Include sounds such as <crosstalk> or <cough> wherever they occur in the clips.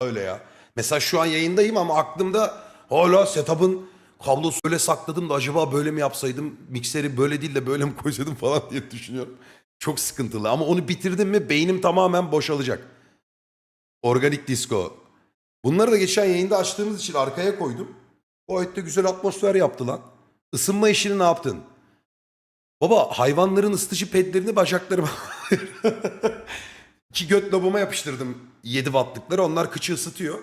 Öyle ya. Mesela şu an yayındayım ama aklımda hala setup'ın kablosu öyle sakladım da acaba böyle mi yapsaydım? Mikseri böyle değil de böyle mi koysaydım falan diye düşünüyorum. Çok sıkıntılı ama onu bitirdim mi beynim tamamen boşalacak. Organik disco. Bunları da geçen yayında açtığımız için arkaya koydum. Gayet de güzel atmosfer yaptı lan. Isınma işini ne yaptın? Baba hayvanların ısıtıcı pedlerini bacaklarıma... <laughs> İki göt lobuma yapıştırdım 7 wattlıkları. Onlar kıçı ısıtıyor.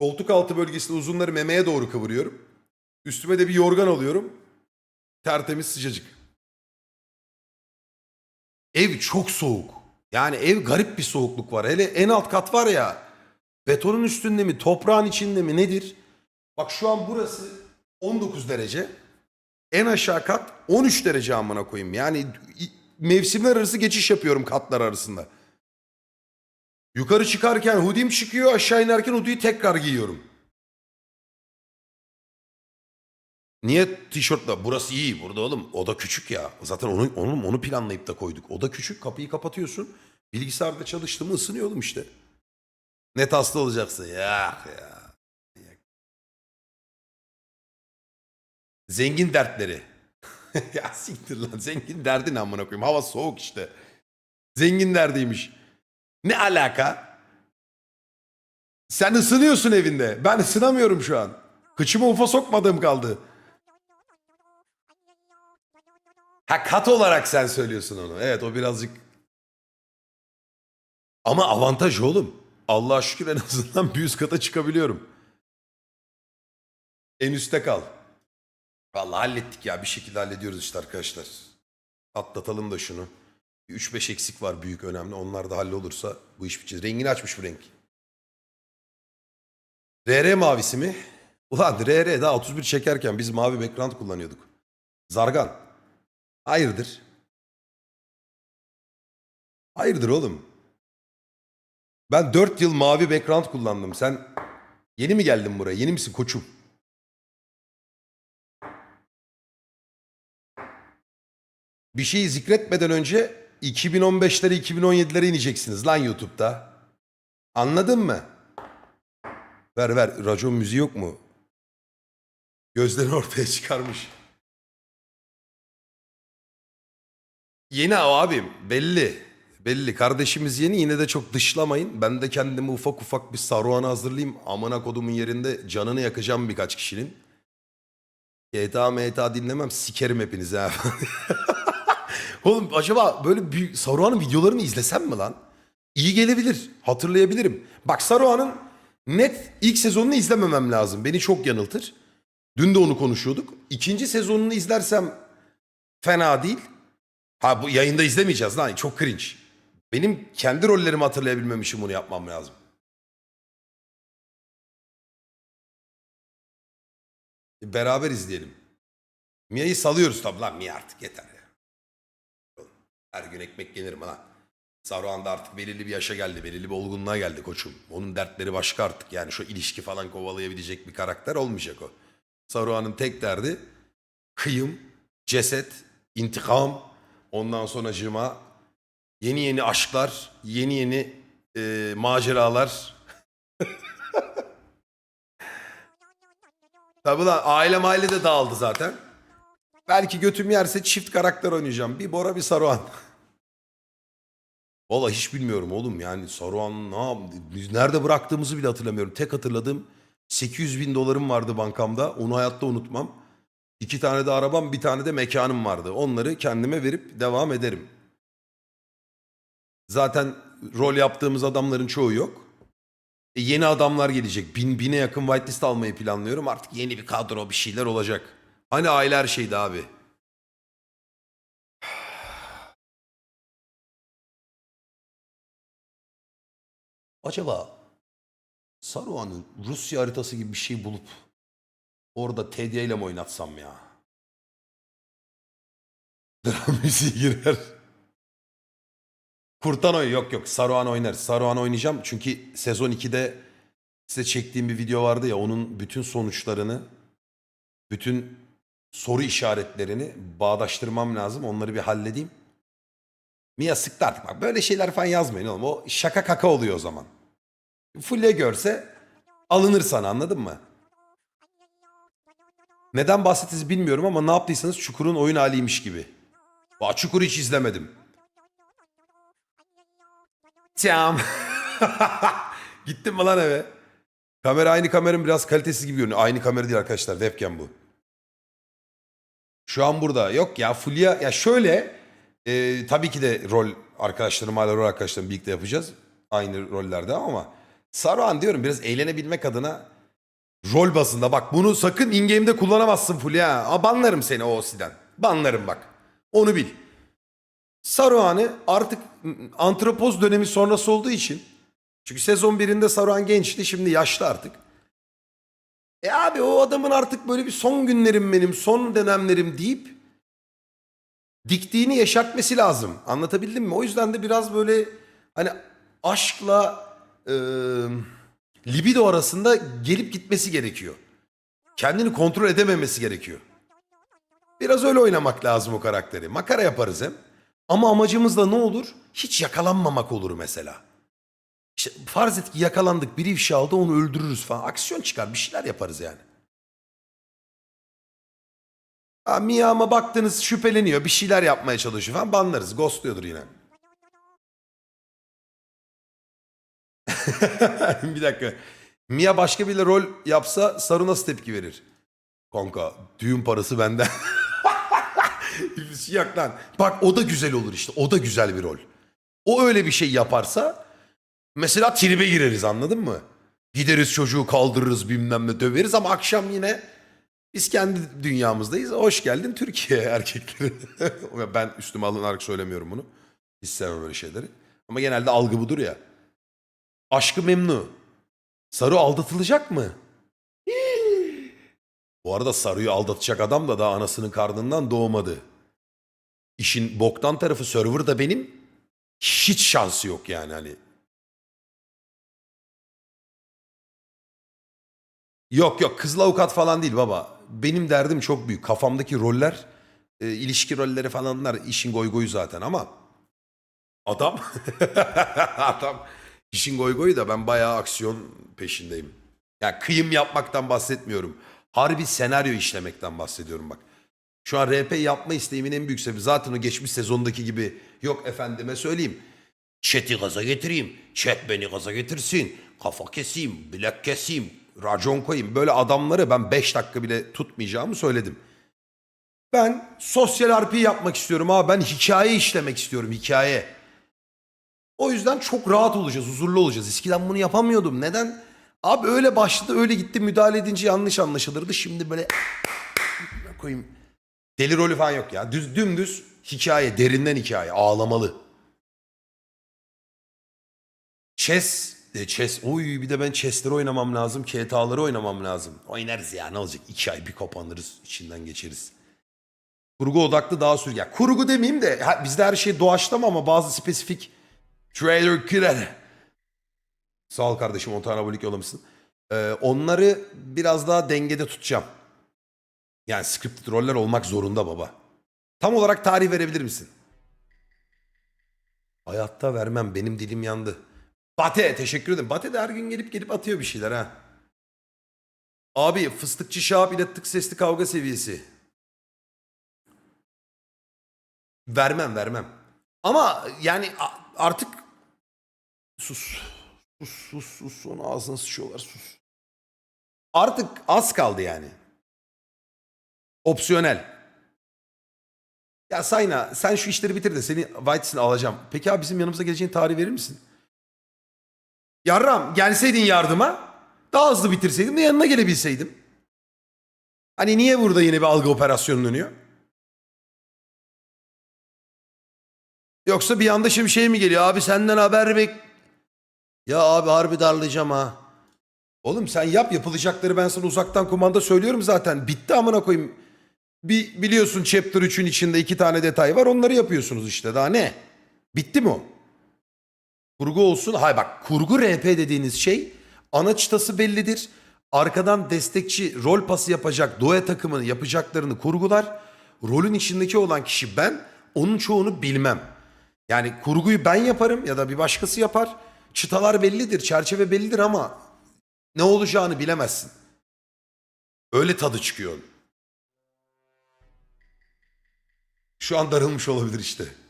Koltuk altı bölgesinde uzunları memeye doğru kıvırıyorum. Üstüme de bir yorgan alıyorum. Tertemiz sıcacık. Ev çok soğuk. Yani ev garip bir soğukluk var. Hele en alt kat var ya. Betonun üstünde mi, toprağın içinde mi nedir? Bak şu an burası 19 derece. En aşağı kat 13 derece amına koyayım. Yani mevsimler arası geçiş yapıyorum katlar arasında. Yukarı çıkarken hudim çıkıyor, aşağı inerken hudiyi tekrar giyiyorum. Niye tişörtle? Burası iyi burada oğlum. Oda küçük ya. Zaten onu, onu, onu planlayıp da koyduk. Oda küçük, kapıyı kapatıyorsun. Bilgisayarda çalıştım mı ısınıyor oğlum işte. Net hasta olacaksın. Ya ya. Zengin dertleri. <laughs> ya siktir lan. Zengin derdi ne amına koyayım. Hava soğuk işte. Zengin derdiymiş. Ne alaka? Sen ısınıyorsun evinde. Ben ısınamıyorum şu an. Kıçıma ufa sokmadığım kaldı. Ha kat olarak sen söylüyorsun onu. Evet o birazcık... Ama avantaj oğlum. Allah'a şükür en azından bir üst kata çıkabiliyorum. En üstte kal. Vallahi hallettik ya. Bir şekilde hallediyoruz işte arkadaşlar. Atlatalım da şunu. 3-5 eksik var büyük önemli. Onlar da hallolursa bu iş bitecek. Rengini açmış bu renk. RR mavisi mi? Ulan RR daha 31 çekerken biz mavi background kullanıyorduk. Zargan. Hayırdır? Hayırdır oğlum? Ben 4 yıl mavi background kullandım. Sen yeni mi geldin buraya? Yeni misin koçum? Bir şeyi zikretmeden önce 2015'lere 2017'lere ineceksiniz lan YouTube'da. Anladın mı? Ver ver racon müziği yok mu? Gözlerini <laughs> ortaya çıkarmış. Yeni o abim belli. Belli. Kardeşimiz yeni yine de çok dışlamayın. Ben de kendimi ufak ufak bir saruhanı hazırlayayım. Amına kodumun yerinde canını yakacağım birkaç kişinin. GTA MTA dinlemem sikerim hepinizi ha. <laughs> Oğlum acaba böyle bir Saruhan'ın videolarını izlesem mi lan? İyi gelebilir. Hatırlayabilirim. Bak Saruhan'ın net ilk sezonunu izlememem lazım. Beni çok yanıltır. Dün de onu konuşuyorduk. İkinci sezonunu izlersem fena değil. Ha bu yayında izlemeyeceğiz lan. Çok cringe. Benim kendi rollerimi hatırlayabilmem için bunu yapmam lazım. Beraber izleyelim. Mia'yı salıyoruz tabi lan Mia artık yeter ya. Her gün ekmek yenir mi lan? Saruhan da artık belirli bir yaşa geldi. Belirli bir olgunluğa geldi koçum. Onun dertleri başka artık. Yani şu ilişki falan kovalayabilecek bir karakter olmayacak o. Saruhan'ın tek derdi kıyım, ceset, intikam, ondan sonra cıma, yeni yeni aşklar, yeni yeni e, maceralar. <laughs> Tabi lan aile mahalle de dağıldı zaten. Belki götüm yerse çift karakter oynayacağım. Bir Bora bir Saruhan. <laughs> Valla hiç bilmiyorum oğlum yani Saruhan ne nerede bıraktığımızı bile hatırlamıyorum. Tek hatırladığım 800 bin dolarım vardı bankamda onu hayatta unutmam. İki tane de arabam bir tane de mekanım vardı. Onları kendime verip devam ederim. Zaten rol yaptığımız adamların çoğu yok. E, yeni adamlar gelecek. Bin, bine yakın whitelist almayı planlıyorum. Artık yeni bir kadro bir şeyler olacak. Hani aile her şeydi abi. Acaba Saruhan'ın Rusya haritası gibi bir şey bulup orada TD ile mi oynatsam ya? <laughs> Dram müziği girer. Kurtan oy yok yok Saruhan oynar. Saruhan oynayacağım çünkü sezon 2'de size çektiğim bir video vardı ya onun bütün sonuçlarını bütün soru işaretlerini bağdaştırmam lazım. Onları bir halledeyim. Mia sıktı artık bak böyle şeyler falan yazmayın oğlum. O şaka kaka oluyor o zaman. Fulya görse alınır sana anladın mı? Neden bahsettiniz bilmiyorum ama ne yaptıysanız Çukur'un oyun haliymiş gibi. Vay Çukur'u hiç izlemedim. Tamam. <laughs> Gittim mi lan eve? Kamera aynı kameranın biraz kalitesiz gibi görünüyor. Aynı kamera değil arkadaşlar. Webcam bu. Şu an burada. Yok ya Fulya ya şöyle e, tabii ki de rol arkadaşlarım hala rol arkadaşlarım birlikte yapacağız. Aynı rollerde ama Saruhan diyorum biraz eğlenebilmek adına rol bazında bak bunu sakın in-game'de kullanamazsın Fulya. Aa, banlarım seni o OC'den. Banlarım bak. Onu bil. Saruhan'ı artık antropoz dönemi sonrası olduğu için çünkü sezon birinde Saruhan gençti şimdi yaşlı artık. E abi o adamın artık böyle bir son günlerim benim, son dönemlerim deyip diktiğini yaşatması lazım. Anlatabildim mi? O yüzden de biraz böyle hani aşkla e, libido arasında gelip gitmesi gerekiyor. Kendini kontrol edememesi gerekiyor. Biraz öyle oynamak lazım o karakteri. Makara yaparız hem. Ama amacımız da ne olur? Hiç yakalanmamak olur mesela. İşte farz et ki yakalandık biri ifşa aldı onu öldürürüz falan. Aksiyon çıkar bir şeyler yaparız yani. Ha, Miyama baktınız şüpheleniyor bir şeyler yapmaya çalışıyor falan banlarız. Ghostluyordur yine. <laughs> bir dakika. Mia başka biriyle rol yapsa Saru nasıl tepki verir? Kanka düğün parası benden. <laughs> Yok lan. Bak o da güzel olur işte. O da güzel bir rol. O öyle bir şey yaparsa mesela tribe gireriz anladın mı? Gideriz çocuğu kaldırırız bilmem ne döveriz ama akşam yine biz kendi dünyamızdayız. Hoş geldin Türkiye <laughs> erkekleri. ben üstüme alınarak söylemiyorum bunu. Hiç sevmem böyle şeyleri. Ama genelde algı budur ya. Aşkı memnu. Saru aldatılacak mı? Bu arada Saru'yu aldatacak adam da daha anasının karnından doğmadı. İşin boktan tarafı server da benim. Hiç şansı yok yani hani. Yok yok kızıl avukat falan değil baba. Benim derdim çok büyük. Kafamdaki roller, e, ilişki rolleri falanlar işin goy goyu zaten ama adam <laughs> adam işin goy goyu da ben bayağı aksiyon peşindeyim. Yani kıyım yapmaktan bahsetmiyorum. Harbi senaryo işlemekten bahsediyorum bak. Şu an RP yapma isteğimin en büyük sebebi zaten o geçmiş sezondaki gibi yok efendime söyleyeyim. Chat'i gaza getireyim. Chat beni gaza getirsin. Kafa keseyim, bilek keseyim, racon koyayım. Böyle adamları ben 5 dakika bile tutmayacağımı söyledim. Ben sosyal RP yapmak istiyorum ama ben hikaye işlemek istiyorum hikaye. O yüzden çok rahat olacağız, huzurlu olacağız. Eskiden bunu yapamıyordum. Neden? Abi öyle başladı, öyle gitti. Müdahale edince yanlış anlaşılırdı. Şimdi böyle <laughs> koyayım. Deli rolü falan yok ya. Düz, dümdüz hikaye, derinden hikaye. Ağlamalı. Chess, e, chess. Oy bir de ben chess'leri oynamam lazım. KTA'ları oynamam lazım. Oynarız ya ne olacak? İki ay bir kapanırız, içinden geçeriz. Kurgu odaklı daha sür. Ya kurgu demeyeyim de ha, bizde her şey doğaçlama ama bazı spesifik trailer killer. Sağ ol kardeşim 10 tane abonelik yollamışsın. Ee, onları biraz daha dengede tutacağım. Yani scripted roller olmak zorunda baba. Tam olarak tarih verebilir misin? Hayatta vermem benim dilim yandı. Bate teşekkür ederim. Bate de her gün gelip gelip atıyor bir şeyler ha. Abi fıstıkçı Şahap ile tık sesli kavga seviyesi. Vermem vermem. Ama yani artık sus. Sus sus sus. Sonra ağzına sıçıyorlar sus. Artık az kaldı yani. Opsiyonel. Ya Sayna sen şu işleri bitir de seni Whites'ini alacağım. Peki abi bizim yanımıza geleceğin tarihi verir misin? Yarram gelseydin yardıma daha hızlı bitirseydim de yanına gelebilseydim. Hani niye burada yine bir algı operasyonu dönüyor? Yoksa bir anda şimdi şey mi geliyor? Abi senden haber bek... Ya abi harbi darlayacağım ha. Oğlum sen yap yapılacakları ben sana uzaktan kumanda söylüyorum zaten. Bitti amına koyayım. Bir biliyorsun chapter 3'ün içinde iki tane detay var. Onları yapıyorsunuz işte. Daha ne? Bitti mi o? Kurgu olsun. Hayır bak kurgu RP dediğiniz şey ana çıtası bellidir. Arkadan destekçi rol pası yapacak Doğa takımını yapacaklarını kurgular. Rolün içindeki olan kişi ben. Onun çoğunu bilmem. Yani kurguyu ben yaparım ya da bir başkası yapar. çıtalar bellidir, çerçeve bellidir ama ne olacağını bilemezsin. Öyle tadı çıkıyor. Şu an darılmış olabilir işte.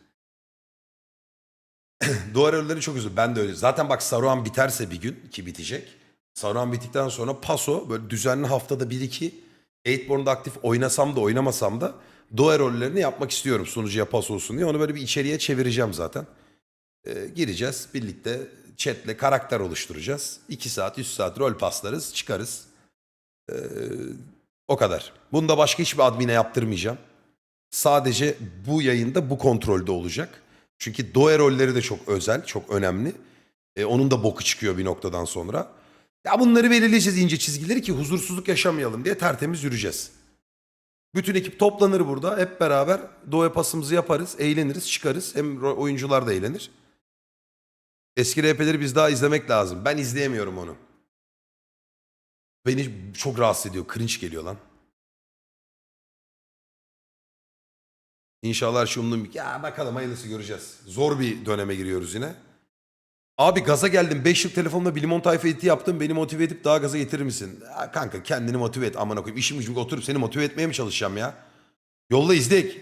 <coughs> Duvar örüleri çok üzüldüm. Ben de öyle. Zaten bak Saruhan biterse bir gün ki bitecek. Saruhan bittikten sonra paso böyle düzenli haftada bir iki Eightborn'da aktif oynasam da oynamasam da Doğa rollerini yapmak istiyorum sunucuya pas olsun diye. Onu böyle bir içeriye çevireceğim zaten. Ee, gireceğiz birlikte chatle karakter oluşturacağız. 2 saat 3 saat rol paslarız çıkarız. Ee, o kadar. Bunu da başka hiçbir admine yaptırmayacağım. Sadece bu yayında bu kontrolde olacak. Çünkü Doe rolleri de çok özel, çok önemli. Ee, onun da boku çıkıyor bir noktadan sonra. Ya bunları belirleyeceğiz ince çizgileri ki huzursuzluk yaşamayalım diye tertemiz yürüyeceğiz. Bütün ekip toplanır burada. Hep beraber Doe pasımızı yaparız, eğleniriz, çıkarız. Hem oyuncular da eğlenir. Eski RP'leri biz daha izlemek lazım. Ben izleyemiyorum onu. Beni çok rahatsız ediyor. Cringe geliyor lan. İnşallah her şey. Ya bakalım hayırlısı göreceğiz. Zor bir döneme giriyoruz yine. Abi gaza geldim. 5 yıl telefonla bir limon tayfa editi yaptım. Beni motive edip daha gaza getirir misin? Ya kanka kendini motive et amına koyayım. İşim gücüm oturup seni motive etmeye mi çalışacağım ya? Yolla izlek.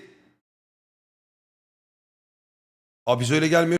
Abi biz öyle gelmiyor.